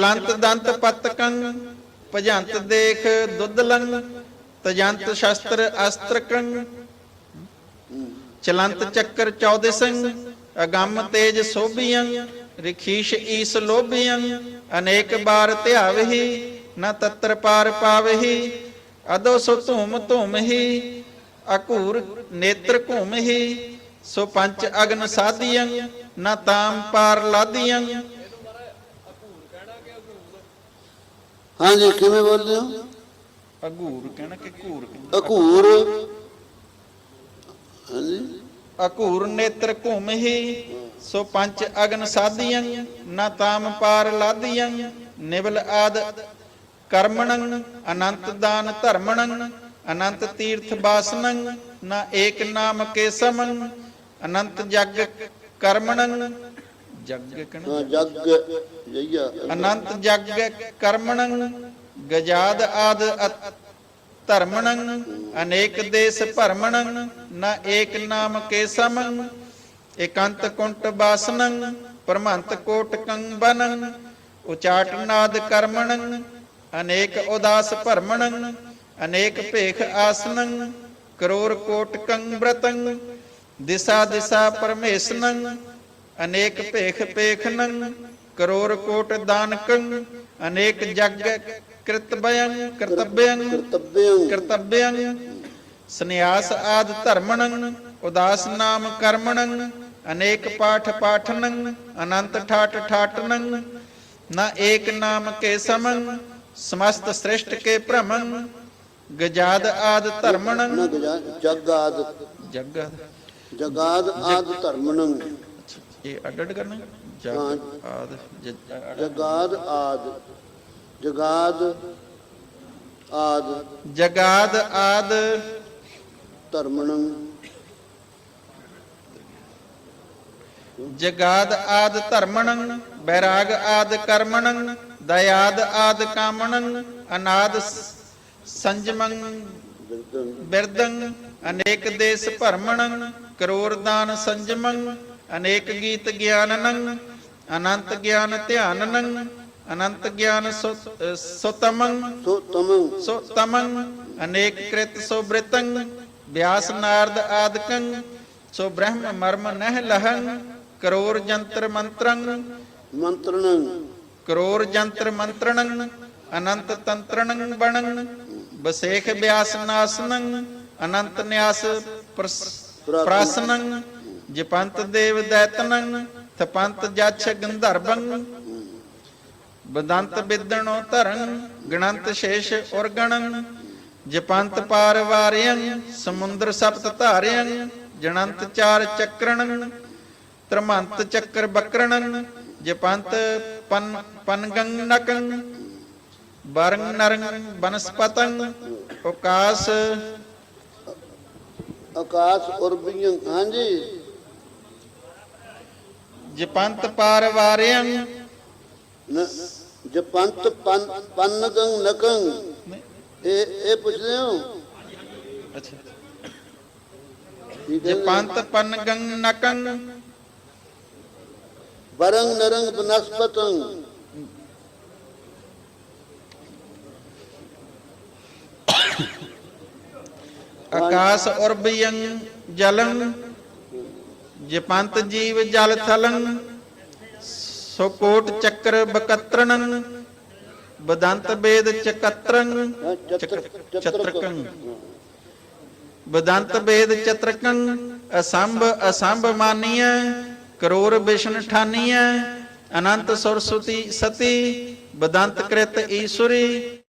ਚਲੰਤ ਦੰਤ ਪਤਕੰ, ਭਜੰਤ ਦੇਖ ਦੁੱਧਲੰ ਤਜੰਤ ਸ਼ਸਤਰ ਅਸਤਰਕੰ ਚਲੰਤ ਚੱਕਰ ਚੌਦਸੰ, ਅਗੰਮ ਤੇਜ ਸੋਭੀਆਂ, ਰਖੀਸ਼ ਈਸ ਲੋਭੀਆਂ, ਅਨੇਕ ਬਾਰ ਧਿਆਵਹੀ, ਨ ਤਤਰ ਪਾਰ ਪਾਵਹੀ, ਅਦੋ ਸੋ ਧੂਮ ਧੂਮਹੀ, ਅਕੂਰ ਨੇਤਰ ਘੂਮਹੀ, ਸੋ ਪੰਚ ਅਗਨ ਸਾਧੀਆਂ, ਨ ਤਾਮ ਪਾਰ ਲਾਧੀਆਂ। ਹਾਂਜੀ ਕਿਵੇਂ ਬੋਲਦੇ ਹੋ? ਅਗੂਰ ਕਹਿਣਾ ਕਿ ਘੂਰ ਕਹਿਣਾ ਅਕੂਰ ਹਾਂਜੀ। ਅਕੂਰ ਨੇਤਰ ਘੁਮਹੀ ਸੋ ਪੰਚ ਅਗਨ ਸਾਧੀਆਂ ਨਾ ਤਾਮ ਪਾਰ ਲਾਧੀਆਂ ਨਿਵਲ ਆਦ ਕਰਮਣੰ ਅਨੰਤ ਦਾਨ ਧਰਮਣੰ ਅਨੰਤ ਤੀਰਥ ਬਾਸਨੰ ਨਾ ਏਕ ਨਾਮ ਕੇ ਸਮੰ ਅਨੰਤ ਜਗ ਕਰਮਣੰ ਜਗ ਜਈਆ ਅਨੰਤ ਜਗ ਕਰਮਣੰ ਗਜਾਦ ਆਦ ਧਰਮਣੰ ਅਨੇਕ ਦੇਸ ਭਰਮਣੰ ਨ ਏਕ ਨਾਮ ਕੇ ਸਮੰ ਇਕੰਤ ਕੁੰਟ ਬਾਸਨੰ ਪਰਮੰਤ ਕੋਟ ਕੰਬਨੰ ਉਚਾਟ ਨਾਦ ਕਰਮਣੰ ਅਨੇਕ ਉਦਾਸ ਭਰਮਣੰ ਅਨੇਕ ਭੇਖ ਆਸਨੰ ਕਰੋੜ ਕੋਟ ਕੰਬ੍ਰਤੰ ਦਿਸਾ ਦਿਸਾ ਪਰਮੇਸ਼ਨੰ ਅਨੇਕ ਭੇਖ ਪੇਖਨੰ ਕਰੋੜ ਕੋਟ ਦਾਨਕੰ ਅਨੇਕ ਜਗ ਕ੍ਰਿਤਬਯੰ ਕਰਤਬਯੰ ਕਰਤਬਯੰ। ਸੰਨਿਆਸ ਆਦ ਧਰਮਣੰ ਉਦਾਸ ਨਾਮ ਕਰਮਣੰ ਅਨੇਕ ਪਾਠ ਪਾਠਨੰ ਅਨੰਤ ਠਾਟ ਠਾਟਨੰ ਨ ਏਕ ਨਾਮ ਕੇ ਸਮੰ ਸਮਸਤ ਸ੍ਰਿਸ਼ਟ ਕੇ ਭ੍ਰਮੰ। ਗਜਾਦ ਆਦ ਧਰਮਣੰ। ਜਗਾਦ ਜਗ ਜਗਾਦ ਆਦ ਧਰਮਣੰ। ਇਹ ਅੱਡ ਅੱਡ ਕਰਨਾ ਜਗ। ਆਦ ਜਗਾਦ ਆਦ ਜਗਾਦ ਆਦ ਜਗਾਦ ਆਦ। ਧਰਮਣੰ। ਜਗਾਦ ਆਦ ਧਰਮਣੰ ਬੈਰਾਗ ਆਦ ਕਰਮਣੰ ਦਇਆਦ ਆਦ ਕਾਮਣੰ ਅਨਾਦ ਸੰਜਮੰ ਬਿਰਦੰ ਬਿਰਦੰ ਅਨੇਕ ਦੇਸ ਭਰਮਣੰ ਕਰੋੜ ਦਾਨ ਸੰਜਮੰ ਅਨੇਕ ਗੀਤ ਗਿਆਨਨੰ ਅਨੰਤ ਗਿਆਨ ਧਿਆਨਨੰ ਅਨੰਤ ਗਿਆਨ ਸੁਤਮੰ ਸੋ ਤਮੰ ਸੋ ਤਮੰ ਅਨੇਕ ਕ੍ਰਿਤ ਸੋ ਬ੍ਰਿਤੰ ਵਿਆਸ ਨਾਰਦ ਆਦਕੰ ਸੋ ਬ੍ਰਹਮ ਮਰਮ ਨਹਿ ਲਹੰ ਕਰੋੜ ਜੰਤਰ ਮੰਤਰੰ। ਮੰਤਰਣੰ ਕਰੋੜ ਜੰਤਰ ਮੰਤਰਣੰ ਅਨੰਤ ਤੰਤਰਣੰ ਬਣੰ ਬਸੇਖ ਵਿਆਸ ਨਾਸਨੰ ਅਨੰਤ ਨਿਆਸ ਪ੍ਰਸ- ਪ੍ਰਾਸਨੰ। ਜਪੰਤ ਦੇਵ ਦੈਤਨੰ ਥਪੰਤ ਜਛ ਗੰਧਰਵੰ ਬਦੰਤ ਬਿਦਣੋ ਧਰੰ, ਗਣੰਤ ਸ਼ੇਸ਼ ਉਰਗਣੰ ਜਪੰਤ ਪਾਰ ਵਾਰਿਯੰ ਸਮੁੰਦਰ ਸਪਤ ਧਾਰਿਯੰ ਜਣੰਤ ਚਾਰ ਚੱਕਰਣੰ ਤਰਮੰਤ ਚੱਕਰ ਬਕਰਣੰ। ਜਪੰਤ ਪਨ ਪਨਗੰਨਕੰ ਬਰੰਗ ਨਰੰਗ ਬਨਸਪਤੰ, ਉਕਾਸ ਆਕਾਸ਼ ਉਰਬੀਆਂ ਹਾਂਜੀ। ਜਪੰਤ ਪਾਰ ਵਾਰਿਯੰ ਨ- ਜਪੰਤ ਪਨ ਪਨਗੰ ਨਕੰ ਇਹ ਇਹ ਪੁੱਛਦੇ ਹੋ? ਅੱਛਾ? ਜਪੰਤ ਪਨਗੰਨਕੰ ਬਰੰਗ ਨਰੰਗ ਬਨਸਪਤੰ। ਆਕਾਸ ਉਰਬਯੰ ਜਲੰ। ਜਪੰਤ ਜੀਵ ਜਲ ਥਲੰ ਸੋ ਕੋਟ ਚੱਕਰ ਬਕਤਰਣੰ ਬਦੰਤ ਬੇਦ ਚਕਤਰੰ ਚਤਰਕ। ਬਦੰਤ ਬੇਦ ਚਤਰਕੰ ਅਸੰਭ ਅਸੰਭ ਮਾਨੀਐ ਕਰੋੜ ਵਿਸ਼ਨ ਠਾਨੀਐ ਅਨੰਤ ਸਰਸਵਤੀ ਸਤੀ ਬਦੰਤ ਕ੍ਰਿਤ ਈਸ਼ਵਰੀ